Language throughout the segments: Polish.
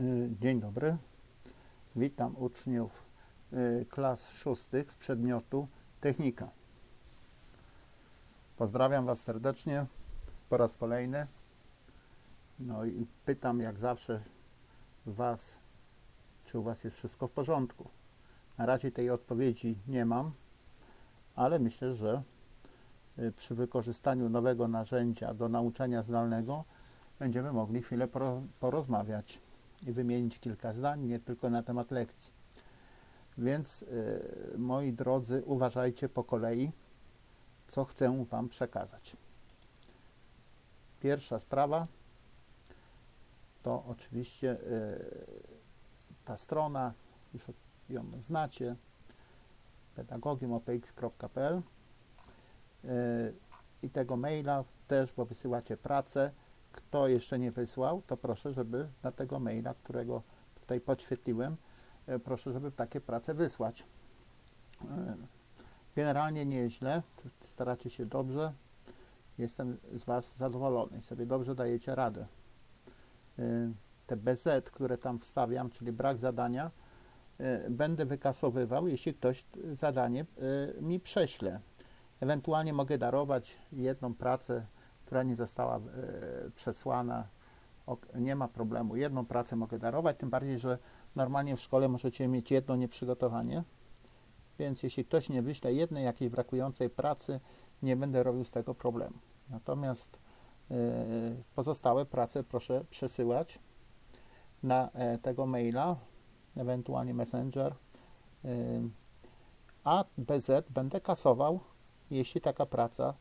Y, Dzień dobry. Witam uczniów y, klas szóstych z przedmiotu technika. Pozdrawiam Was serdecznie po raz kolejny. No i pytam jak zawsze Was, czy u Was jest wszystko w porządku. Na razie tej odpowiedzi nie mam, ale myślę, że y, przy wykorzystaniu nowego narzędzia do nauczania zdalnego będziemy mogli chwilę poro- porozmawiać i wymienić kilka zdań, nie tylko na temat lekcji. Więc, y, moi drodzy, uważajcie po kolei, co chcę Wam przekazać. Pierwsza sprawa to oczywiście y, ta strona, już ją znacie, pedagogium.opx.pl y, i tego maila też, bo wysyłacie pracę. Kto jeszcze nie wysłał, to proszę, żeby na tego maila, którego tutaj podświetliłem, e, proszę, żeby takie prace wysłać. E, Generalnie nieźle, staracie się dobrze. Jestem z Was zadowolony i sobie dobrze dajecie radę. E, Te BZ, które tam wstawiam, czyli brak zadania, będę wykasowywał, jeśli ktoś zadanie mi prześle. Ewentualnie mogę darować jedną pracę, która nie została e, przesłana. Nie ma problemu. Jedną pracę mogę darować, tym bardziej, że normalnie w szkole możecie mieć jedno nieprzygotowanie. Więc jeśli ktoś nie wyśle jednej jakiejś brakującej pracy, nie będę robił z tego problemu. Natomiast e, pozostałe prace proszę przesyłać na e, tego maila, ewentualnie Messenger, a BZ będę kasował, jeśli taka praca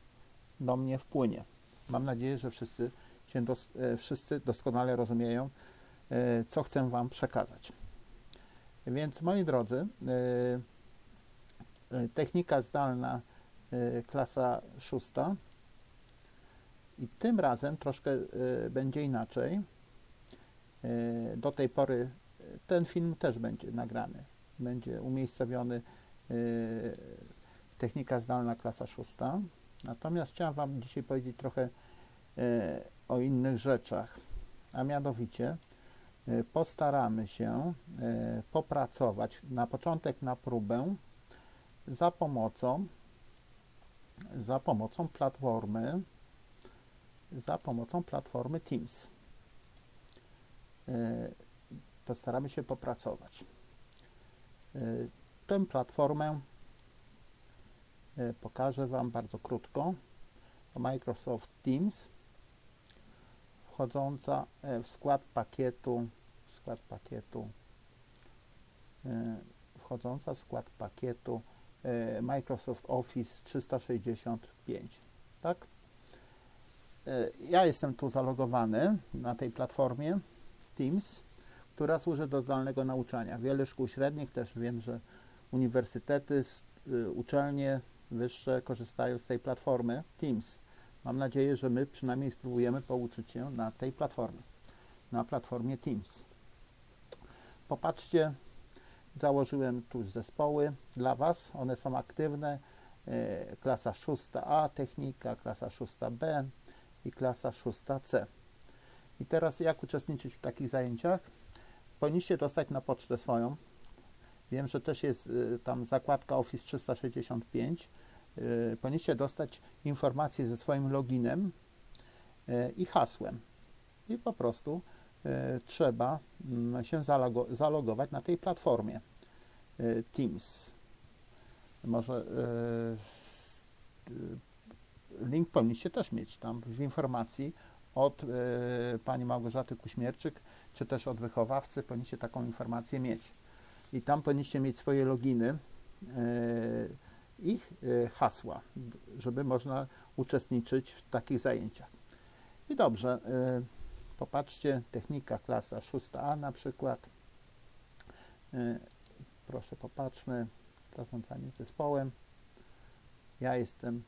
do mnie wpłynie. Mam nadzieję, że wszyscy, się dos, e, wszyscy doskonale rozumieją, e, co chcę Wam przekazać. Więc moi drodzy, e, technika zdalna, klasa szósta. I tym razem troszkę będzie inaczej. Do tej pory ten film też będzie nagrany. Będzie umiejscowiony technika zdalna klasa szósta. Natomiast chciałem Wam dzisiaj powiedzieć trochę o innych rzeczach. A mianowicie e, postaramy się e, popracować na początek na próbę za pomocą za pomocą platformy za pomocą platformy Teams. E, Postaramy się popracować. E, Tę platformę e, pokażę Wam bardzo krótko. Microsoft Teams wchodząca e, w skład pakietu w skład pakietu e, wchodząca w skład pakietu e, Microsoft Office 365 tak ja jestem tu zalogowany na tej platformie Teams która służy do zdalnego nauczania wiele szkół średnich też wiem, że uniwersytety, y, uczelnie wyższe korzystają z tej platformy Teams. Mam nadzieję, że my przynajmniej spróbujemy pouczyć się na tej platformie, na platformie Teams. Popatrzcie, założyłem tu zespoły dla Was, one są aktywne. e, Klasa 6A technika, klasa 6B i klasa 6C. I teraz jak uczestniczyć w takich zajęciach? Powinniście dostać na pocztę swoją Wiem, że też jest y, tam zakładka Office 365. Y, Powinniście dostać informacje ze swoim loginem y, i hasłem. I po prostu y, trzeba mm, się zalogo- zalogować na tej platformie Teams. Może link powinniście też mieć tam w informacji od pani Małgorzaty Kuśmierczyk, czy też od wychowawcy powinniście taką informację mieć i tam powinniście mieć swoje loginy e, i e, hasła, żeby można uczestniczyć w takich zajęciach. I dobrze, e, popatrzcie, technika klasa 6a na przykład. E, Proszę popatrzmy, zarządzanie zespołem. Ja jestem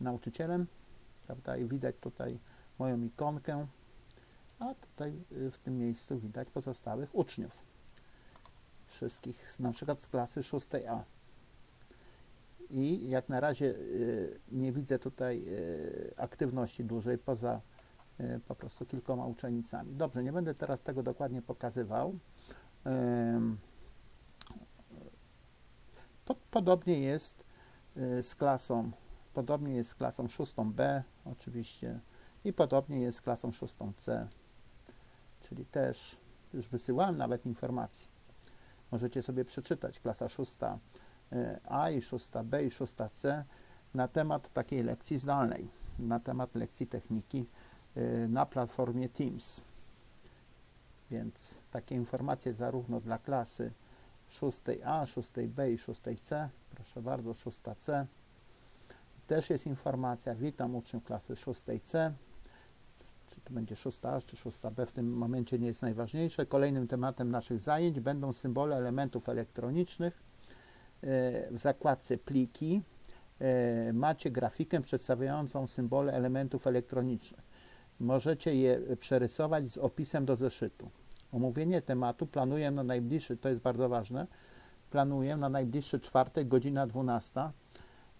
nauczycielem, prawda, i widać tutaj moją ikonkę, a tutaj w tym miejscu widać pozostałych uczniów wszystkich, na przykład z klasy 6A. I jak na razie y, nie widzę tutaj y, aktywności dużej poza e, po prostu kilkoma uczennicami. Dobrze, nie będę teraz tego dokładnie pokazywał. Podobnie jest z klasą, podobnie jest z klasą 6B oczywiście i podobnie jest z klasą 6C, czyli też już wysyłałem nawet informacje. Możecie sobie przeczytać klasa 6A i 6B i 6C na temat takiej lekcji zdalnej, na temat lekcji techniki e, na platformie Teams. Więc takie informacje zarówno dla klasy 6A, 6B i 6C, proszę bardzo, 6C. Też jest informacja, witam uczniów klasy 6C, czy to będzie 6A, czy 6B w tym momencie nie jest najważniejsze. Kolejnym tematem naszych zajęć będą symbole elementów elektronicznych. W zakładce pliki e, macie grafikę przedstawiającą symbole elementów elektronicznych. Możecie je przerysować z opisem do zeszytu. Omówienie tematu planuję na najbliższy, to jest bardzo ważne, planuję na najbliższy czwartek, godzina 12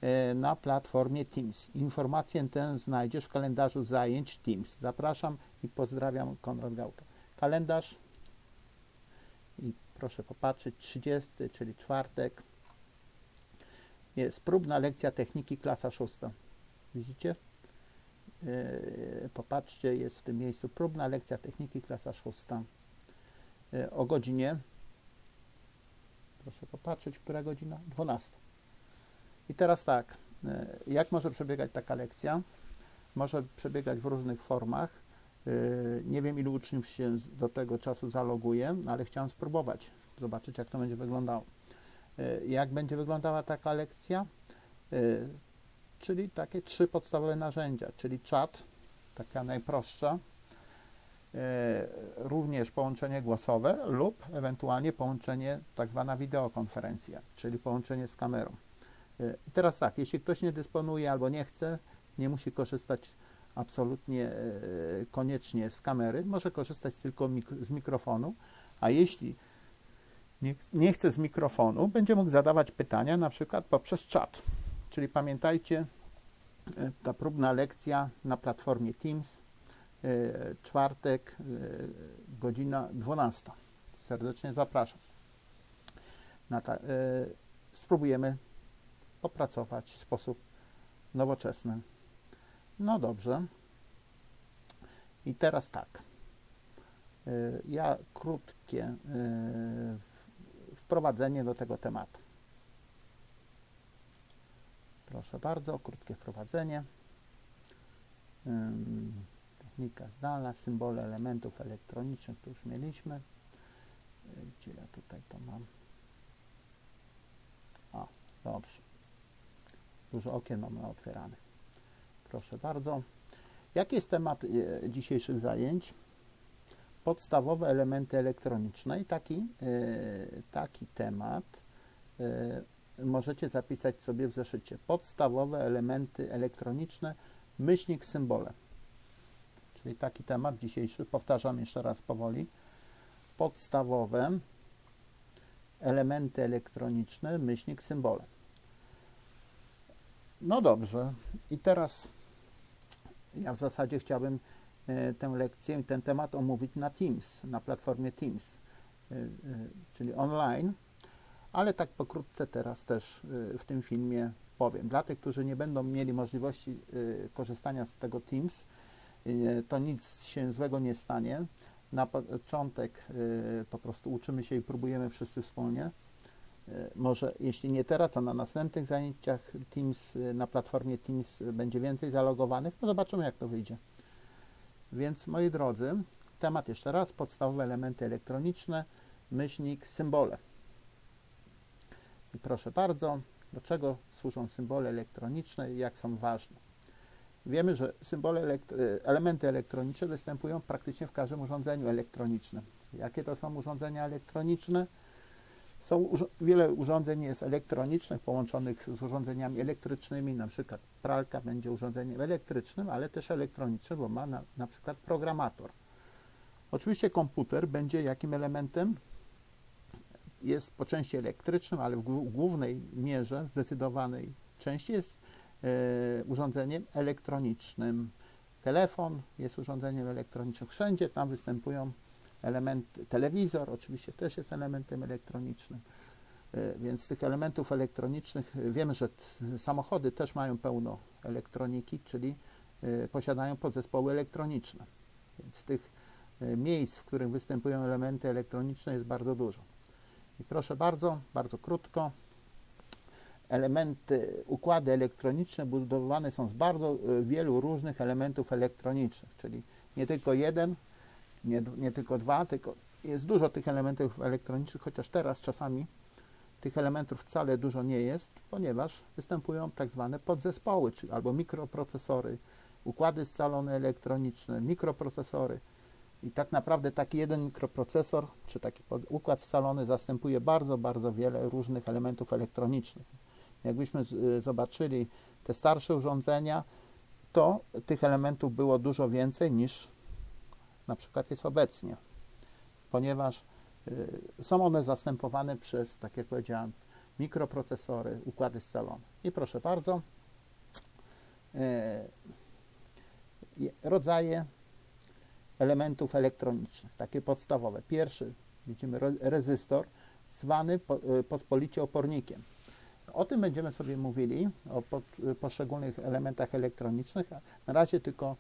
e, na platformie Teams. Informację tę znajdziesz w kalendarzu zajęć Teams. Zapraszam i pozdrawiam Konrad Gałka. Kalendarz i proszę popatrzeć, 30, czyli czwartek. Jest próbna lekcja techniki klasa 6. Widzicie? E, Popatrzcie, jest w tym miejscu próbna lekcja techniki klasa 6 e, o godzinie, proszę popatrzeć, która godzina? 12. I teraz tak, e, jak może przebiegać taka lekcja? Może przebiegać w różnych formach. Nie wiem, ilu uczniów się do tego czasu zaloguje, ale chciałem spróbować, zobaczyć, jak to będzie wyglądało. E, Jak będzie wyglądała taka lekcja? E, Czyli takie trzy podstawowe narzędzia, czyli czat, taka najprostsza, e, również połączenie głosowe lub ewentualnie połączenie tak zwana wideokonferencja, czyli połączenie z kamerą. I teraz tak, jeśli ktoś nie dysponuje albo nie chce, nie musi korzystać absolutnie koniecznie z kamery, może korzystać tylko z mikrofonu, a jeśli nie, nie chce z mikrofonu, będzie mógł zadawać pytania na przykład poprzez czat. Czyli pamiętajcie, e, ta próbna lekcja na platformie Teams, e, czwartek, e, godzina 12. Serdecznie zapraszam. Ta, spróbujemy opracować w sposób nowoczesny. No dobrze. I teraz tak. Ja krótkie wprowadzenie do tego tematu. Proszę bardzo, krótkie wprowadzenie. Technika zdalna, symbole elementów elektronicznych, to już mieliśmy. Gdzie ja tutaj to mam? O, dobrze. Dużo okien mamy otwieranych. Proszę bardzo. Jaki jest temat y, dzisiejszych zajęć? Podstawowe elementy elektroniczne i taki, y, taki temat y, możecie zapisać sobie w zeszycie. Podstawowe elementy elektroniczne, myślnik symbole. Czyli taki temat dzisiejszy, powtarzam jeszcze raz powoli. Podstawowe elementy elektroniczne, myślnik symbole. No dobrze, i teraz ja w zasadzie chciałbym e, tę lekcję ten temat omówić na Teams, na platformie Teams, e, e, czyli online, ale tak pokrótce teraz też e, w tym filmie powiem. Dla tych, którzy nie będą mieli możliwości e, korzystania z tego Teams, e, to nic się złego nie stanie. Na początek e, po prostu uczymy się i próbujemy wszyscy wspólnie. E, Może jeśli nie teraz, to na następnych zajęciach Teams, e, na platformie Teams e, będzie więcej zalogowanych. No zobaczymy, jak to wyjdzie. Więc moi drodzy, temat jeszcze raz, podstawowe elementy elektroniczne, myślnik, symbole. I proszę bardzo, do czego służą symbole elektroniczne i jak są ważne. Wiemy, że symbole e, elementy elektroniczne występują praktycznie w każdym urządzeniu elektronicznym. Jakie to są urządzenia elektroniczne? Są wiele urządzeń jest elektronicznych, połączonych z urządzeniami elektrycznymi, na przykład pralka będzie urządzeniem elektrycznym, ale też elektronicznym, bo ma na, na przykład programator. Oczywiście komputer będzie jakim elementem? Jest po części elektrycznym, ale w głó- głównej mierze, zdecydowanej części jest e, urządzeniem elektronicznym. telefon jest urządzeniem elektronicznym. Wszędzie tam występują elementy, telewizor oczywiście też jest elementem elektronicznym. E, Więc z tych elementów elektronicznych e, wiemy, że samochody też mają pełno elektroniki, czyli e, posiadają podzespoły elektroniczne. Więc tych miejsc, w których występują elementy elektroniczne jest bardzo dużo. I proszę bardzo, bardzo krótko. Elementy, układy elektroniczne budowane są z bardzo wielu różnych elementów elektronicznych, czyli nie tylko jeden, nie, nie tylko dwa, tylko jest dużo tych elementów elektronicznych, chociaż teraz czasami tych elementów wcale dużo nie jest, ponieważ występują tak zwane podzespoły, czyli albo mikroprocesory, układy scalone elektroniczne, mikroprocesory. I tak naprawdę taki jeden mikroprocesor, czy taki układ scalony zastępuje bardzo, bardzo wiele różnych elementów elektronicznych. Jakbyśmy z, zobaczyli te starsze urządzenia, to tych elementów było dużo więcej niż na przykład jest obecnie, ponieważ y, są one zastępowane przez, tak jak powiedziałem, mikroprocesory, układy scalone. I proszę bardzo, y, je- rodzaje elementów elektronicznych, takie podstawowe. Pierwszy, widzimy, rezystor, zwany y, pospolicie opornikiem. O tym będziemy sobie mówili, o po, poszczególnych elementach elektronicznych. Na razie tylko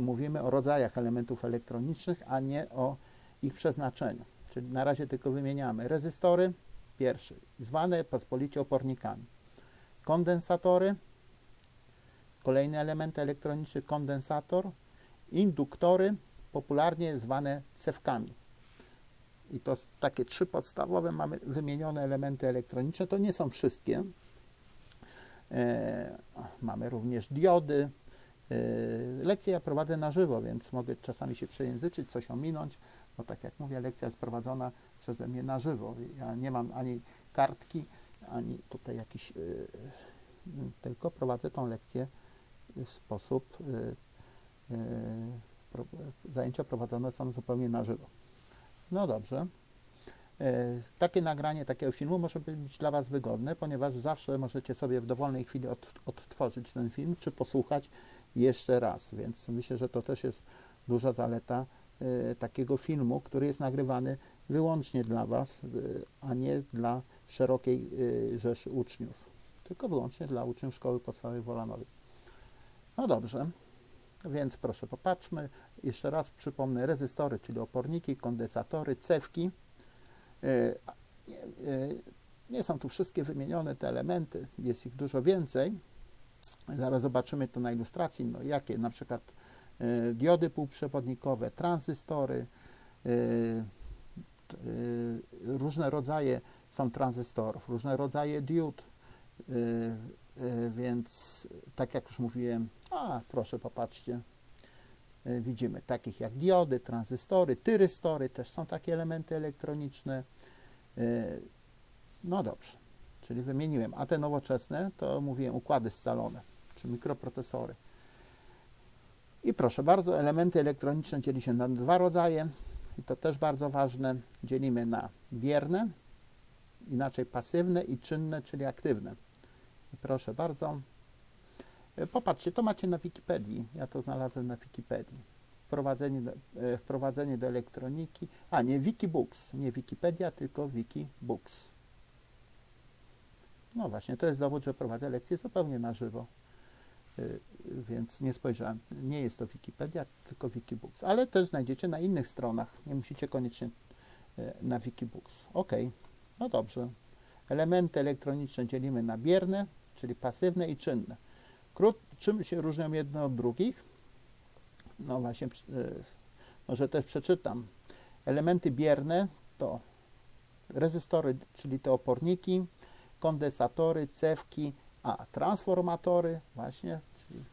mówimy o rodzajach elementów elektronicznych, a nie o ich przeznaczeniu. Czyli na razie tylko wymieniamy rezystory, pierwszy, zwane pospolicie opornikami. Kondensatory, kolejny element elektroniczny, kondensator, induktory, popularnie zwane cewkami. I to takie trzy podstawowe mamy wymienione elementy elektroniczne. To nie są wszystkie. E, mamy również diody. E, lekcje ja prowadzę na żywo, więc mogę czasami się przejęzyczyć, coś ominąć, bo tak jak mówię, lekcja jest prowadzona przeze mnie na żywo. Ja nie mam ani kartki, ani tutaj jakiś, e, tylko prowadzę tą lekcję w sposób, zajęcia prowadzone są zupełnie na żywo. No dobrze. Takie nagranie takiego filmu może być dla Was wygodne, ponieważ zawsze możecie sobie w dowolnej chwili od, odtworzyć ten film, czy posłuchać jeszcze raz. Więc myślę, że to też jest duża zaleta e, takiego filmu, który jest nagrywany wyłącznie dla Was, e, a nie dla szerokiej e, rzeszy uczniów, tylko wyłącznie dla uczniów Szkoły Podstawowej w Wolanowie. No dobrze. Więc proszę popatrzmy. Jeszcze raz przypomnę rezystory, czyli oporniki, kondensatory, cewki. Nie, nie są tu wszystkie wymienione te elementy, jest ich dużo więcej. Zaraz zobaczymy to na ilustracji, no jakie na przykład e, diody półprzewodnikowe, tranzystory, t- e, różne rodzaje są tranzystorów, różne rodzaje diod, e, e, więc tak jak już mówiłem, a proszę popatrzcie, E, widzimy takich jak diody, tranzystory, tyrystory, też są takie elementy elektroniczne. E, No dobrze, czyli wymieniłem. A te nowoczesne to mówiłem układy scalone, czy mikroprocesory. I proszę bardzo, elementy elektroniczne dzieli się na dwa rodzaje i to też bardzo ważne. Dzielimy na bierne, inaczej pasywne i czynne, czyli aktywne. I proszę bardzo, E, Popatrzcie, to macie na Wikipedii. Ja to znalazłem na Wikipedii. Wprowadzenie do, e, wprowadzenie do elektroniki. A, nie Wikibooks. Nie Wikipedia, tylko Wikibooks. No właśnie, to jest dowód, że prowadzę lekcje zupełnie na żywo. E, Więc nie spojrzałem. Nie jest to Wikipedia, tylko Wikibooks. Ale też znajdziecie na innych stronach. Nie musicie koniecznie e, na Wikibooks. Ok, no dobrze. Elementy elektroniczne dzielimy na bierne, czyli pasywne i czynne. Krót, czym się różnią jedne od drugich? No właśnie, y, może też przeczytam. Elementy bierne to rezystory, czyli te oporniki, kondensatory, cewki, a transformatory, właśnie, czyli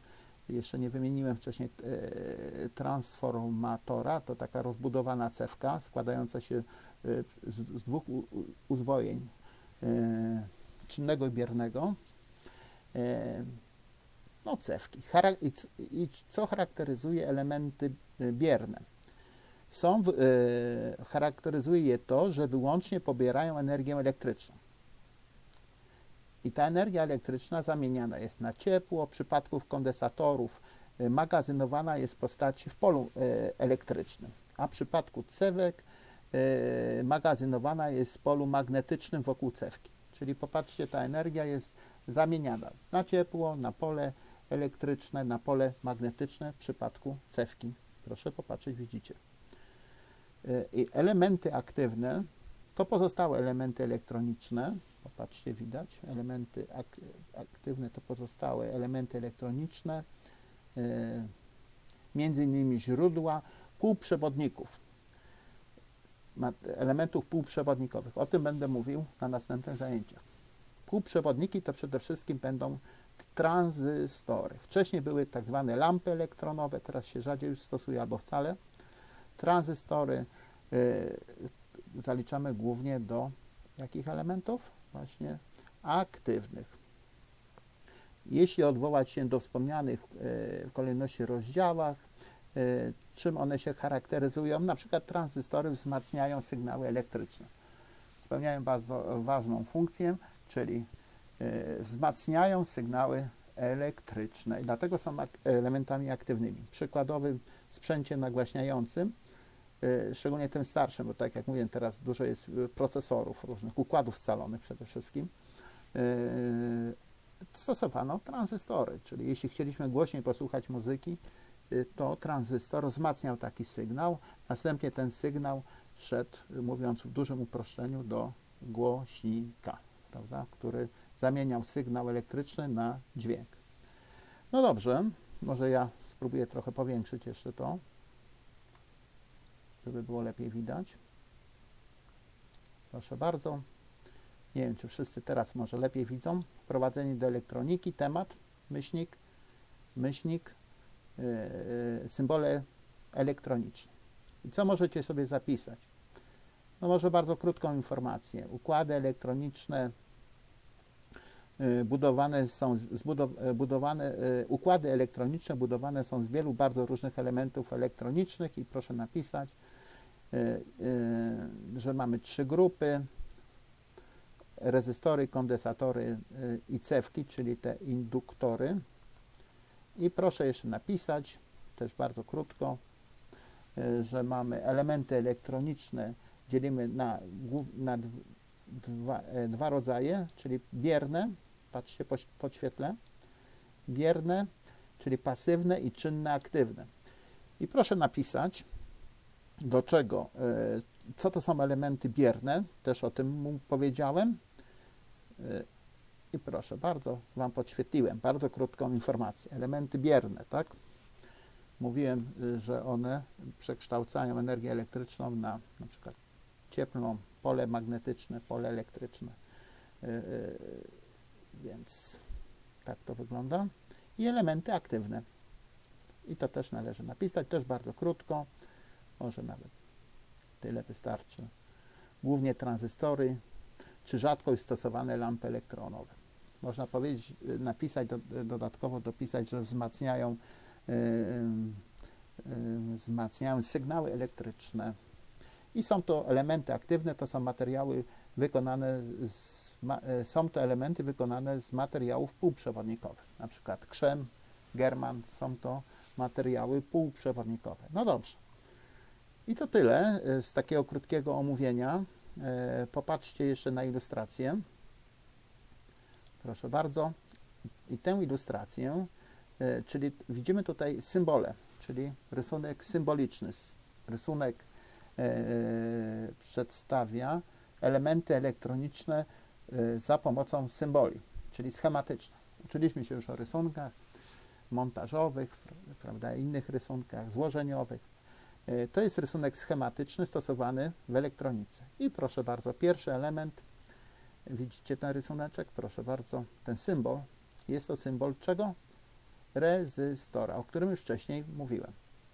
jeszcze nie wymieniłem wcześniej e, transformatora, to taka rozbudowana cewka składająca się e, z, z dwóch uzwojeń e, czynnego i biernego. No, cewki. I, co charakteryzuje elementy bierne? Są, charakteryzuje je to, że wyłącznie pobierają energię elektryczną. I ta energia elektryczna zamieniana jest na ciepło. W przypadku kondensatorów e, magazynowana jest w postaci w polu e, elektrycznym, a w przypadku cewek e, magazynowana jest w polu magnetycznym wokół cewki. Czyli popatrzcie, ta energia jest zamieniana na ciepło, na pole elektryczne, na pole magnetyczne w przypadku cewki. Proszę popatrzeć, widzicie. I elementy aktywne to pozostałe elementy elektroniczne. Popatrzcie, widać. Elementy ak aktywne to pozostałe elementy elektroniczne, e, między innymi źródła półprzewodników, elementów półprzewodnikowych. O tym będę mówił na następnych zajęciach. Półprzewodniki to przede wszystkim będą tranzystory. Wcześniej były tak zwane lampy elektronowe, teraz się rzadziej już stosuje albo wcale. Tranzystory y, zaliczamy głównie do jakich elementów? Właśnie aktywnych. Jeśli odwołać się do wspomnianych y, w kolejności rozdziałach, y, czym one się charakteryzują, na przykład tranzystory wzmacniają sygnały elektryczne. Spełniają bardzo ważną funkcję, czyli y, wzmacniają sygnały elektryczne i dlatego są elementami aktywnymi. Przykładowym sprzęcie nagłaśniającym, szczególnie tym starszym, bo tak jak mówię, teraz dużo jest y, procesorów różnych, układów scalonych przede wszystkim, y, stosowano tranzystory, czyli jeśli chcieliśmy głośniej posłuchać muzyki, y, to tranzystor wzmacniał taki sygnał, następnie ten sygnał szedł, y, mówiąc w dużym uproszczeniu, do głośnika, prawda, który zamieniał sygnał elektryczny na dźwięk. No dobrze, może ja spróbuję trochę powiększyć jeszcze to, żeby było lepiej widać. Proszę bardzo. Nie wiem, czy wszyscy teraz może lepiej widzą. Wprowadzenie do elektroniki, temat, myślnik, myślnik, yy, yy, symbole elektroniczne. I co możecie sobie zapisać? No może bardzo krótką informację. Układy elektroniczne y, budowane są, budowane, układy elektroniczne budowane są z wielu bardzo różnych elementów elektronicznych i proszę napisać, że mamy trzy grupy, rezystory, kondensatory y, i cewki, czyli te induktory. I proszę jeszcze napisać, też bardzo krótko, że mamy elementy elektroniczne dzielimy na, na dw- dwa, e, dwa rodzaje, czyli bierne, patrzcie po, po świetle, bierne, czyli pasywne i czynne, aktywne. I proszę napisać, do czego, e, co to są elementy bierne, też o tym mu powiedziałem. E, I proszę bardzo, Wam podświetliłem bardzo krótką informację. Elementy bierne, tak? Mówiłem, y, że one przekształcają energię elektryczną na na przykład cieplną, pole magnetyczne, pole elektryczne. Więc tak to wygląda. I elementy aktywne. I to też należy napisać, też bardzo krótko, może nawet tyle wystarczy. Głównie tranzystory, czy rzadko już stosowane lampy elektronowe. Można powiedzieć, napisać, do, dodatkowo dopisać, że wzmacniają, y, y, y, wzmacniają sygnały elektryczne. I są to elementy aktywne, to są materiały wykonane z, ma, są to elementy wykonane z materiałów półprzewodnikowych, na przykład krzem, german, są to materiały półprzewodnikowe. No dobrze. I to tyle y, z takiego krótkiego omówienia. E, Popatrzcie jeszcze na ilustrację. Proszę bardzo. I tę ilustrację, e, czyli widzimy tutaj symbole, czyli rysunek symboliczny. Rysunek e, przedstawia elementy elektroniczne e, za pomocą symboli, czyli schematyczne. Uczyliśmy się już o rysunkach montażowych, pr- prawda, innych rysunkach złożeniowych. E, To jest rysunek schematyczny stosowany w elektronice. I proszę bardzo, pierwszy element, widzicie ten rysuneczek? Proszę bardzo, ten symbol, jest to symbol czego? Rezystora, o którym już wcześniej mówiłem.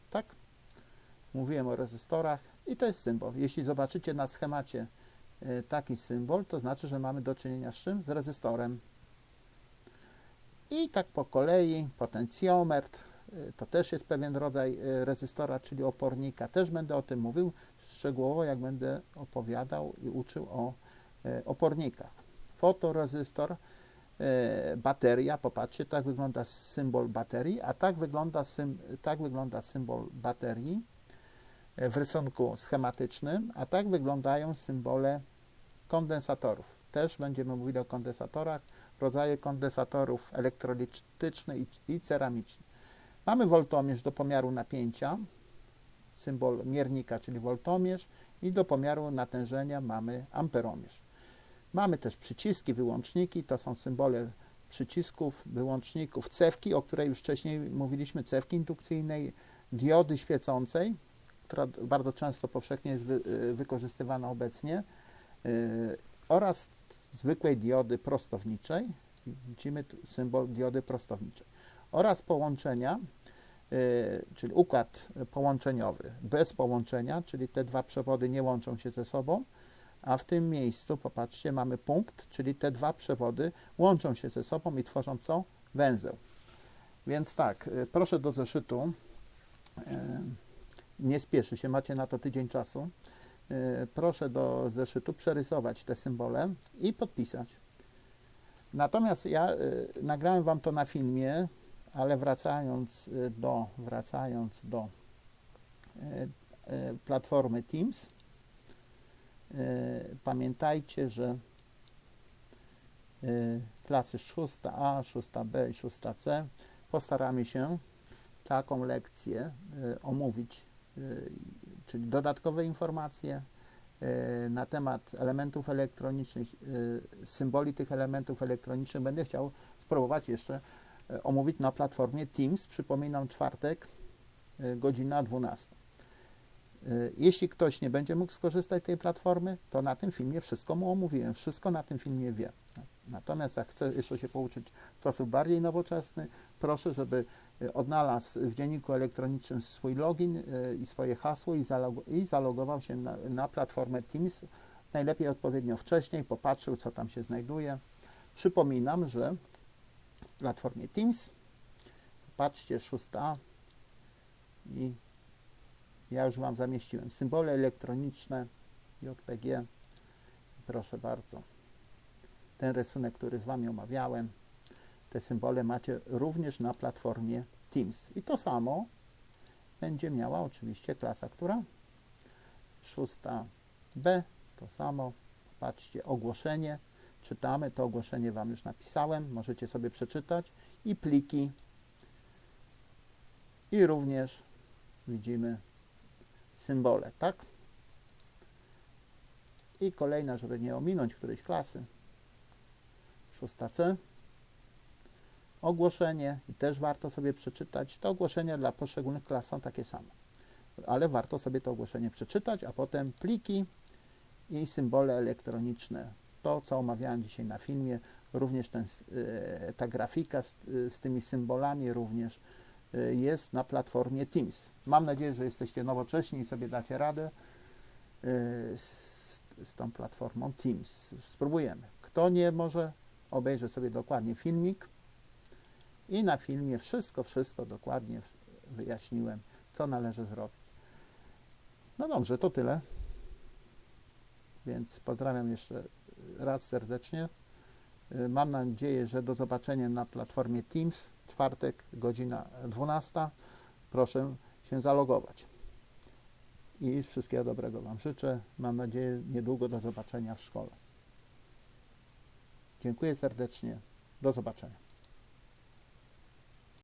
Tak? Mówiłem o rezystorach i to jest symbol. Jeśli zobaczycie na schemacie e, taki symbol, to znaczy, że mamy do czynienia z czym? Z rezystorem. I tak po kolei potencjometr, to też jest pewien rodzaj y, rezystora, czyli opornika. Też będę o tym mówił szczegółowo, jak będę opowiadał i uczył o y, opornikach. Fotorezystor bateria. Popatrzcie, tak wygląda symbol baterii, a tak wygląda, tak wygląda symbol baterii w rysunku schematycznym, a tak wyglądają symbole kondensatorów. Też będziemy mówili o kondensatorach, rodzaje kondensatorów elektrolityczny i, i ceramiczny. Mamy woltomierz do pomiaru napięcia, symbol miernika, czyli woltomierz i do pomiaru natężenia mamy amperomierz. Mamy też przyciski, wyłączniki, to są symbole przycisków, wyłączników, cewki, o której już wcześniej mówiliśmy, cewki indukcyjnej, diody świecącej, która bardzo często powszechnie jest wy, y, wykorzystywana obecnie, yy, oraz zwykłej diody prostowniczej. Widzimy symbol diody prostowniczej. Oraz połączenia, czyli układ połączeniowy bez połączenia, czyli te dwa przewody nie łączą się ze sobą, a w tym miejscu, popatrzcie, mamy punkt, czyli te dwa przewody łączą się ze sobą i tworzą co? Węzeł. Więc tak, y, proszę do zeszytu, y, nie spieszy się, macie na to tydzień czasu, y, proszę do zeszytu przerysować te symbole i podpisać. Natomiast ja nagrałem Wam to na filmie, ale wracając do, wracając do platformy Teams, pamiętajcie, że klasy 6A, 6B i 6C postaramy się taką lekcję omówić, czyli dodatkowe informacje na temat elementów elektronicznych, symboli tych elementów elektronicznych. Będę chciał spróbować jeszcze omówić na platformie Teams. Przypominam, czwartek, godzina 12. Y, jeśli ktoś nie będzie mógł skorzystać z tej platformy, to na tym filmie wszystko mu omówiłem, wszystko na tym filmie wie. Natomiast jak chce jeszcze się pouczyć w sposób bardziej nowoczesny, proszę, żeby odnalazł w dzienniku elektronicznym swój login i swoje hasło i, zalog i zalogował się na, na platformę Teams. Najlepiej odpowiednio wcześniej, popatrzył, co tam się znajduje. Przypominam, że platformie Teams, patrzcie, 6a i ja już Wam zamieściłem symbole elektroniczne JPG. Proszę bardzo. Ten rysunek, który z Wami omawiałem, te symbole macie również na platformie Teams. I to samo będzie miała oczywiście klasa, która? Szósta B, to samo. Patrzcie, ogłoszenie. Czytamy, to ogłoszenie Wam już napisałem, możecie sobie przeczytać. I pliki. I również widzimy symbole, tak? I kolejna, żeby nie ominąć którejś klasy, szósta C. Ogłoszenie i też warto sobie przeczytać. Te ogłoszenia dla poszczególnych klas są takie same, ale warto sobie to ogłoszenie przeczytać, a potem pliki i symbole elektroniczne. To, co omawiałem dzisiaj na filmie, również ten, e, ta grafika z, z tymi symbolami również Y, jest na platformie Teams. Mam nadzieję, że jesteście nowocześni i sobie dacie radę y, z, z tą platformą Teams. Spróbujemy. Kto nie może, obejrzy sobie dokładnie filmik i na filmie wszystko, wszystko dokładnie wyjaśniłem, co należy zrobić. No dobrze, to tyle. Więc pozdrawiam jeszcze raz serdecznie. Y, mam nadzieję, że do zobaczenia na platformie Teams, czwartek, godzina 12. Proszę się zalogować. I wszystkiego dobrego Wam życzę. Mam nadzieję, niedługo do zobaczenia w szkole. Dziękuję serdecznie. Do zobaczenia.